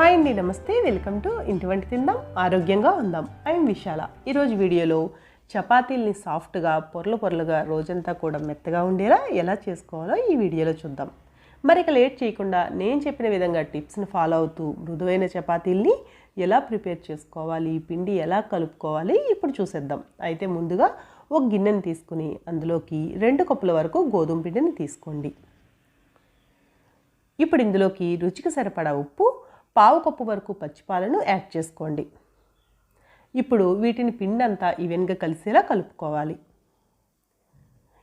Hi అండి నమస్తే. Welcome to ఇంటి వంట తిందాం ఆరోగ్యంగా ఉందాం. ఐఎమ్ విశాల. ఈరోజు వీడియోలో చపాతీల్ని సాఫ్ట్గా పొరలు పొరలుగా రోజంతా కూడా మెత్తగా ఉండేలా ఎలా చేసుకోవాలో ఈ వీడియోలో చూద్దాం. మరి ఇక లేట్ చేయకుండా నేను చెప్పిన విధంగా టిప్స్ని ఫాలో అవుతూ మృదువైన చపాతీల్ని ఎలా ప్రిపేర్ చేసుకోవాలి పిండి ఎలా కలుపుకోవాలి ఇప్పుడు చూసేద్దాం. అయితే ముందుగా ఒక గిన్నెని తీసుకుని అందులోకి రెండు కప్పుల వరకు గోధుమ పిండిని తీసుకోండి. ఇప్పుడు ఇందులోకి రుచికి సరిపడా ఉప్పు పావు కప్పు వరకు పచ్చిపాలను యాడ్ చేసుకోండి. ఇప్పుడు వీటిని పిండి అంతా ఈవెన్గా కలిసేలా కలుపుకోవాలి.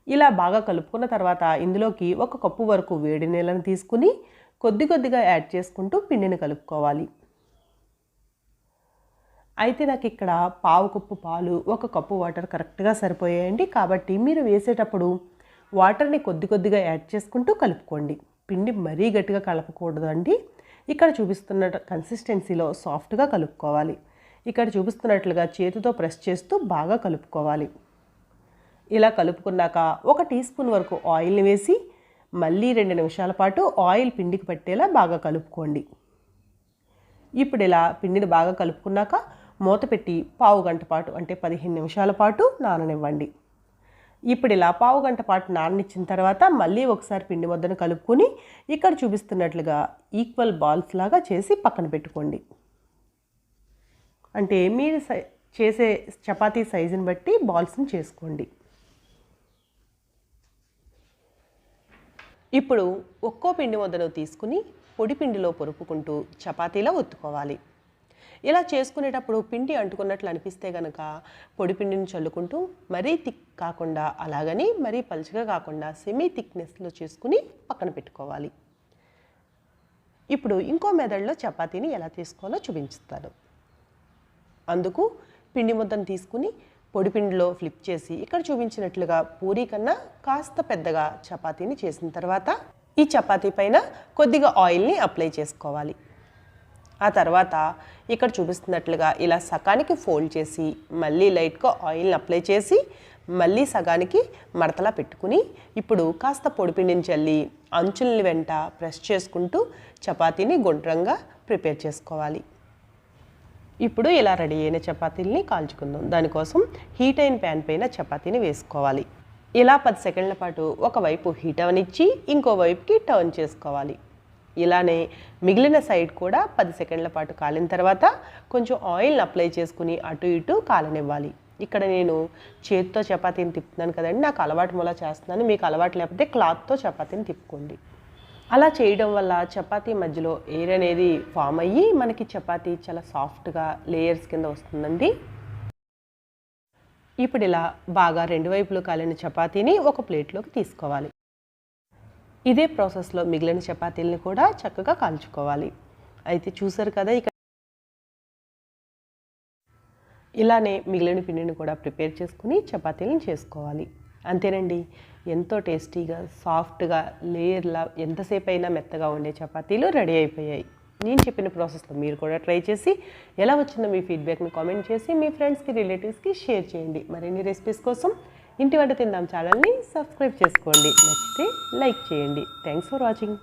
ఇలా బాగా కలుపుకున్న తర్వాత ఇందులోకి ఒక కప్పు వరకు వేడి నీళ్ళను తీసుకుని కొద్ది కొద్దిగా యాడ్ చేసుకుంటూ పిండిని కలుపుకోవాలి. అయితే నాకు ఇక్కడ పావు కప్పు పాలు ఒక కప్పు వాటర్ కరెక్ట్గా సరిపోయాయండి. కాబట్టి మీరు వేసేటప్పుడు వాటర్ని కొద్ది కొద్దిగా యాడ్ చేసుకుంటూ కలుపుకోండి. పిండి మరీ గట్టిగా కలపకూడదండి. ఇక్కడ చూపిస్తున్న కన్సిస్టెన్సీలో సాఫ్ట్గా కలుపుకోవాలి. ఇక్కడ చూపిస్తున్నట్లుగా చేతితో ప్రెస్ చేస్తూ బాగా కలుపుకోవాలి. ఇలా కలుపుకున్నాక ఒక టీ స్పూన్ వరకు ఆయిల్ని వేసి మళ్ళీ రెండు నిమిషాల పాటు ఆయిల్ పిండికి పట్టేలా బాగా కలుపుకోండి. ఇప్పుడు ఇలా పిండిని బాగా కలుపుకున్నాక మూత పెట్టి పావు గంట పాటు అంటే పదిహేను నిమిషాల పాటు నాననివ్వండి. ఇప్పుడు ఇలా పావు గంట పాటు నాననిచ్చిన తర్వాత మళ్ళీ ఒకసారి పిండి ముద్దను కలుపుకొని ఇక్కడ చూపిస్తున్నట్లుగా ఈక్వల్ బాల్స్ లాగా చేసి పక్కన పెట్టుకోండి. అంటే మీరు సై చేసే చపాతీ సైజుని బట్టి బాల్స్ని చేసుకోండి. ఇప్పుడు ఒక్కో పిండి ముద్దను తీసుకుని పొడి పిండిలో పొరుపుకుంటూ చపాతీలా ఒత్తుకోవాలి. ఇలా చేసుకునేటప్పుడు పిండి అంటుకున్నట్లు అనిపిస్తే కనుక పొడి పిండిని చల్లుకుంటూ మరీ థిక్ కాకుండా అలాగని మరీ పలుచగా కాకుండా సెమీ థిక్నెస్లో చేసుకుని పక్కన పెట్టుకోవాలి. ఇప్పుడు ఇంకో మెదడులో చపాతీని ఎలా తీసుకోవాలో చూపించుతాను. అందుకు పిండి ముద్దను తీసుకుని పొడి పిండిలో ఫ్లిప్ చేసి ఇక్కడ చూపించినట్లుగా పూరి కన్నా కాస్త పెద్దగా చపాతీని చేసిన తర్వాత ఈ చపాతీ పైన కొద్దిగా ఆయిల్ని అప్లై చేసుకోవాలి. ఆ తర్వాత ఇక్కడ చూపిస్తున్నట్లుగా ఇలా సగానికి ఫోల్డ్ చేసి మళ్ళీ లైట్గా ఆయిల్ని అప్లై చేసి మళ్ళీ సగానికి మడతలా పెట్టుకుని ఇప్పుడు కాస్త పొడిపిండిని చల్లి అంచుల్ని వెంట ప్రెస్ చేసుకుంటూ చపాతీని గుండ్రంగా ప్రిపేర్ చేసుకోవాలి. ఇప్పుడు ఇలా రెడీ అయిన చపాతీల్ని కాల్చుకుందాం. దానికోసం హీట్ అయిన ప్యాన్ పైన చపాతీని వేసుకోవాలి. ఇలా పది సెకండ్ల పాటు ఒకవైపు హీట్ అవనిచ్చి ఇంకో వైపుకి టర్న్ చేసుకోవాలి. ఇలానే మిగిలిన సైడ్ కూడా పది సెకండ్ల పాటు కాలిన తర్వాత కొంచెం ఆయిల్ని అప్లై చేసుకుని అటు ఇటు కాలనివ్వాలి. ఇక్కడ నేను చేతితో చపాతీని తిప్పుతున్నాను కదండి. నాకు అలవాటు మూల చేస్తున్నాను. మీకు అలవాటు లేకపోతే క్లాత్తో చపాతీని తిప్పుకోండి. అలా చేయడం వల్ల చపాతీ మధ్యలో ఎయిర్ అనేది ఫామ్ అయ్యి మనకి చపాతీ చాలా సాఫ్ట్గా లేయర్స్ కింద వస్తుందండి. ఇప్పుడు ఇలా బాగా రెండు వైపులు కాలిన చపాతీని ఒక ప్లేట్లోకి తీసుకోవాలి. ఇదే ప్రాసెస్లో మిగిలిన చపాతీలని కూడా చక్కగా కాల్చుకోవాలి. అయితే చూసారు కదా ఇక ఇలానే మిగిలిన పిండిని కూడా ప్రిపేర్ చేసుకుని చపాతీలను చేసుకోవాలి. అంతేనండి ఎంతో టేస్టీగా సాఫ్ట్గా లేయర్లా ఎంతసేపు అయినా మెత్తగా ఉండే చపాతీలు రెడీ అయిపోయాయి. నేను చెప్పిన ప్రాసెస్లో మీరు కూడా ట్రై చేసి ఎలా వచ్చిందో మీ ఫీడ్బ్యాక్ని కామెంట్ చేసి మీ ఫ్రెండ్స్కి రిలేటివ్స్కి షేర్ చేయండి. మరిన్ని రెసిపీస్ కోసం ఇంటి వంట తిందాం ఛానల్ని సబ్స్క్రైబ్ చేసుకోండి. నచ్చితే లైక్ చేయండి. Thanks for watching